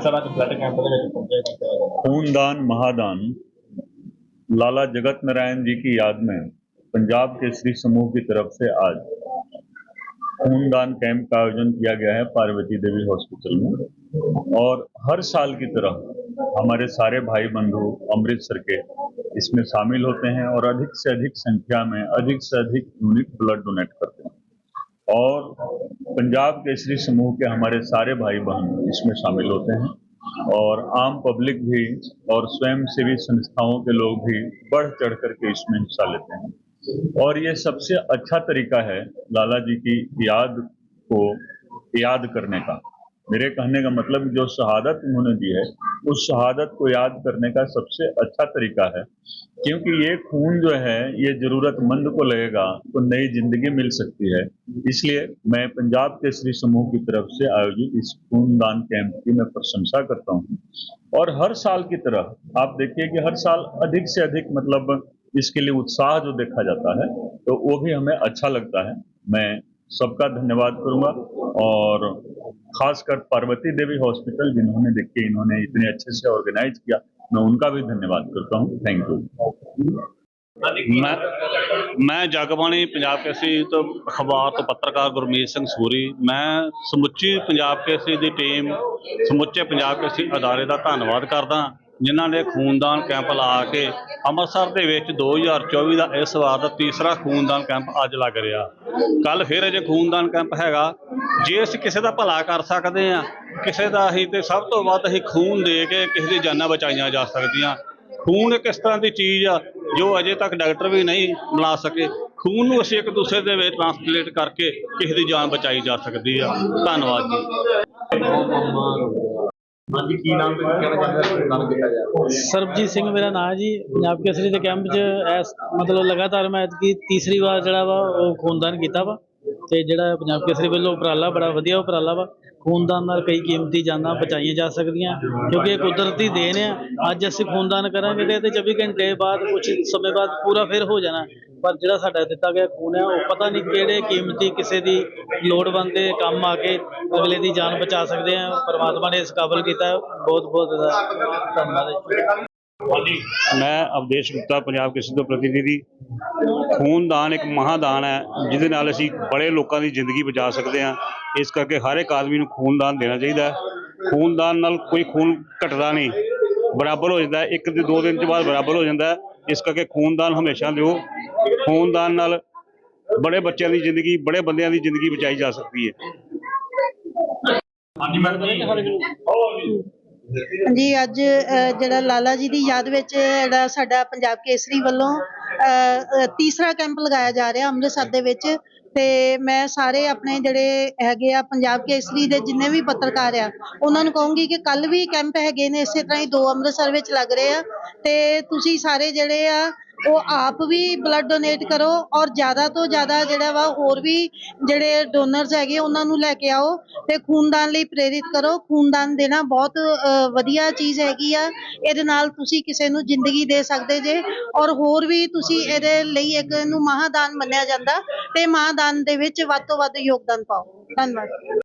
विधानसभा खूनदान महादान लाला जगत नारायण जी की याद में पंजाब के श्री समूह की तरफ़ से आज खूनदान कैंप का आयोजन किया गया है पार्वती देवी हॉस्पिटल में और हर साल की तरह हमारे सारे भाई बंधु अमृतसर के इसमें शामिल होते हैं और अधिक से अधिक संख्या में अधिक से अधिक यूनिट ब्लड डोनेट करते हैं और पंजाब केसरी समूह के हमारे सारे भाई बहन इसमें शामिल होते हैं और आम पब्लिक भी और स्वयं सेवी संस्थाओं के लोग भी बढ़ चढ़ करके इसमें हिस्सा लेते हैं। और ये सबसे अच्छा तरीका है लाला जी की याद को याद करने का। मेरे कहने का मतलब जो शहादत उन्होंने दी है, उस शहादत को याद करने का सबसे अच्छा तरीका है। क्योंकि ये खून जो है, ये जरूरतमंद को लगेगा तो नई ज़िंदगी मिल सकती है। इसलिए मैं पंजाब के श्री समूह की तरफ़ से आयोजित इस खूनदान कैंप की मैं प्रशंसा करता हूँ। और हर साल की तरह, आप देखिए कि हर साल अधिक से अधिक मतलब इसके लिए उत्साह जो देखा जाता है तो वो भी हमें अच्छा लगता है। मैं सबका धन्यवाद करूंगा और खासकर पार्वती देवी हॉस्पिटल जिन्होंने देखिए इन्होंने इतने अच्छे से ऑर्गेनाइज किया मैं उनका भी धन्यवाद करता हूँ थैंक यू ਮੈਂ ਮੈਂ ਜਗਬਾਣੀ ਪੰਜਾਬ ਕੇਸਰੀ ਤੋਂ ਅਖਬਾਰ ਤੋਂ ਪੱਤਰਕਾਰ ਗੁਰਮੀਤ ਸਿੰਘ ਸੂਰੀ ਮੈਂ ਸਮੁੱਚੀ ਪੰਜਾਬ ਕੇਸਰੀ ਦੀ ਟੀਮ ਸਮੁੱਚੇ ਪੰਜਾਬ ਕੇਸਰੀ ਅਦਾਰੇ ਦਾ ਧੰਨਵਾਦ ਕਰਦਾ ਜਿਨ੍ਹਾਂ ਨੇ ਖੂਨਦਾਨ ਕੈਂਪ ਲਾ ਕੇ ਅੰਮ੍ਰਿਤਸਰ ਦੇ ਵਿੱਚ 2024 ਦਾ ਇਸ ਵਾਰ ਦਾ ਤੀਸਰਾ ਖੂਨਦਾਨ ਕੈਂਪ ਅੱਜ ਲੱਗ ਰਿਹਾ। ਕੱਲ ਫਿਰ ਅਜੇ ਖੂਨਦਾਨ ਕੈਂਪ ਹੈਗਾ। ਜੇ ਅਸੀਂ ਕਿਸੇ ਦਾ ਭਲਾ ਕਰ ਸਕਦੇ ਆ ਕਿਸੇ ਦਾ ਅਸੀਂ ਤੇ ਸਭ ਤੋਂ ਵੱਧ ਅਸੀਂ ਖੂਨ ਦੇ ਕੇ ਕਿਸੇ ਦੀ ਜਾਨਾਂ ਬਚਾਈਆਂ ਜਾ ਸਕਦੀਆਂ। ਖੂਨ ਇੱਕ ਇਸ ਤਰ੍ਹਾਂ ਦੀ ਚੀਜ਼ ਆ, ਜੋ ਅਜੇ ਤੱਕ ਡਾਕਟਰ ਵੀ ਨਹੀਂ ਬਣਾ ਸਕੇ। ਖੂਨ ਨੂੰ ਅਸੀਂ ਇੱਕ ਦੂਸਰੇ ਦੇ ਵਿੱਚ ਟ੍ਰਾਂਸਪਲੇਟ ਕਰਕੇ ਕਿਸੇ ਦੀ ਜਾਨ ਬਚਾਈ ਜਾ ਸਕਦੀ ਆ। ਧੰਨਵਾਦ ਜੀ। ਹਾਂਜੀ, ਕੀ ਨਾਮ ਤੇ ਕਹਿਣਾ ਚਾਹੁੰਦੇ ਹੋ? ਖੂਨਦਾਨ ਕੀਤਾ ਜਾ ਸਰਬਜੀਤ ਸਿੰਘ ਮੇਰਾ ਨਾਮ ਹੈ ਜੀ। ਪੰਜਾਬ ਕੇਸਰੀ ਦੇ ਕੈਂਪ 'ਚ ਇਸ ਮਤਲਬ ਲਗਾਤਾਰ ਮੈਂ ਐਤਕੀ ਤੀਸਰੀ ਵਾਰ ਜਿਹੜਾ ਵਾ ਉਹ ਖੂਨਦਾਨ ਕੀਤਾ ਵਾ। ਤੇ ਜਿਹੜਾ ਪੰਜਾਬ ਕੇਸਰੀ ਵੱਲੋਂ ਉਪਰਾਲਾ ਬੜਾ ਵਧੀਆ ਉਪਰਾਲਾ ਵਾ, ਖੂਨਦਾਨ ਨਾਲ ਕਈ ਕੀਮਤੀ ਜਾਨਾਂ ਬਚਾਈਆਂ ਜਾ ਸਕਦੀਆਂ, ਕਿਉਂਕਿ ਇਹ ਕੁਦਰਤੀ ਦੇਣ ਆ, ਅੱਜ ਅਸੀਂ ਖੂਨਦਾਨ ਕਰਾਂਗੇ ਤੇ ਇਹਦੇ 24 ਘੰਟੇ ਬਾਅਦ ਕੁਝ ਸਮੇਂ ਬਾਅਦ ਪੂਰਾ ਫਿਰ ਹੋ ਜਾਣਾ, ਪਰ ਜਿਹੜਾ ਸਾਡਾ ਦਿੱਤਾ ਗਿਆ ਖੂਨ ਹੈ ਉਹ ਪਤਾ ਨਹੀਂ ਕਿਹੜੇ ਕੀਮਤੀ ਕਿਸੇ ਦੀ ਲੋੜਵੰਦ ਦੇ ਕੰਮ ਆ ਕੇ ਅਗਲੇ ਦੀ ਜਾਨ ਬਚਾ ਸਕਦੇ ਆ, ਪਰਮਾਤਮਾ ਨੇ ਇਸ ਕਾਬਲ ਕੀਤਾ ਬਹੁਤ ਬਹੁਤ ਧੰਨਵਾਦ ਮੈਂ ਅਵਦੇਸ਼ ਗੁਪਤਾ ਪੰਜਾਬ ਕਿਸੇ ਤੋਂ ਪ੍ਰਤੀਨਿਧੀ। ਖੂਨਦਾਨ ਇੱਕ ਮਹਾਦਾਨ ਹੈ ਜਿਹਦੇ ਨਾਲ ਅਸੀਂ ਬੜੇ ਲੋਕਾਂ ਦੀ ਜ਼ਿੰਦਗੀ ਬਚਾ ਸਕਦੇ ਹਾਂ। ਇਸ ਕਰਕੇ ਹਰ ਇੱਕ ਆਦਮੀ ਨੂੰ ਖੂਨਦਾਨ ਦੇਣਾ ਚਾਹੀਦਾ ਹੈ। ਖੂਨਦਾਨ ਨਾਲ ਕੋਈ ਖੂਨ ਘਟਦਾ ਨਹੀਂ। ਬਰਾਬਰ ਹੋ ਜਾਂਦਾ ਹੈ। ਇੱਕ ਤੇ ਦੋ ਦਿਨ ਚ ਬਾਅਦ ਬਰਾਬਰ ਹੋ ਜਾਂਦਾ ਹੈ। ਇਸ ਕਰਕੇ ਖੂਨਦਾਨ ਹਮੇਸ਼ਾ ਦਿਓ। ਖੂਨਦਾਨ ਨਾਲ ਬੜੇ ਬੱਚਿਆਂ ਦੀ ਜ਼ਿੰਦਗੀ ਬੜੇ ਬੰਦਿਆਂ ਦੀ ਜ਼ਿੰਦਗੀ ਬਚਾਈ ਜਾ ਸਕਦੀ ਹੈ। ਹਾਂਜੀ ਮੈਡਮ ਜੀ ਅੱਜ ਜਿਹੜਾ ਲਾਲਾ ਜੀ ਦੀ ਯਾਦ ਵਿੱਚ ਜਿਹੜਾ ਸਾਡਾ ਪੰਜਾਬ ਕੇਸਰੀ ਵੱਲੋਂ ਤੀਸਰਾ ਕੈਂਪ ਲਗਾਇਆ ਜਾ ਰਿਹਾ ਅੰਮ੍ਰਿਤਸਰ ਦੇ ਵਿੱਚ, ਤੇ ਮੈਂ ਸਾਰੇ ਆਪਣੇ ਜਿਹੜੇ ਹੈਗੇ ਆ ਪੰਜਾਬ ਕੇਸਰੀ ਦੇ ਜਿੰਨੇ ਵੀ ਪੱਤਰਕਾਰ ਆ, ਉਹਨਾਂ ਨੂੰ ਕਹੂੰਗੀ ਕਿ ਕੱਲ ਵੀ ਕੈਂਪ ਹੈਗੇ ਨੇ ਇਸੇ ਤਰ੍ਹਾਂ ਹੀ ਦੋ ਅੰਮ੍ਰਿਤਸਰ ਵਿੱਚ ਲੱਗ ਰਹੇ ਆ, ਤੇ ਤੁਸੀਂ ਸਾਰੇ ਜਿਹੜੇ ਆ ਉਹ ਆਪ ਵੀ ਬਲੱਡ ਡੋਨੇਟ ਕਰੋ ਔਰ ਜ਼ਿਆਦਾ ਤੋਂ ਜ਼ਿਆਦਾ ਜਿਹੜਾ ਵਾ ਹੋਰ ਵੀ ਜਿਹੜੇ ਡੋਨਰਸ ਹੈਗੇ ਉਹਨਾਂ ਨੂੰ ਲੈ ਕੇ ਆਓ ਤੇ ਖੂਨਦਾਨ ਲਈ ਪ੍ਰੇਰਿਤ ਕਰੋ। ਖੂਨਦਾਨ ਦੇਣਾ ਬਹੁਤ ਵਧੀਆ ਚੀਜ਼ ਹੈਗੀ ਆ। ਇਹਦੇ ਨਾਲ ਤੁਸੀਂ ਕਿਸੇ ਨੂੰ ਜ਼ਿੰਦਗੀ ਦੇ ਸਕਦੇ ਜੇ ਔਰ ਹੋਰ ਵੀ ਤੁਸੀਂ ਇਹਦੇ ਲਈ ਇੱਕ ਨੂੰ ਮਹਾਦਾਨ ਮੰਨਿਆ ਜਾਂਦਾ ਤੇ ਮਹਾਦਾਨ ਦੇ ਵਿੱਚ ਵੱਧ ਤੋਂ ਵੱਧ ਯੋਗਦਾਨ ਪਾਓ। ਧੰਨਵਾਦ।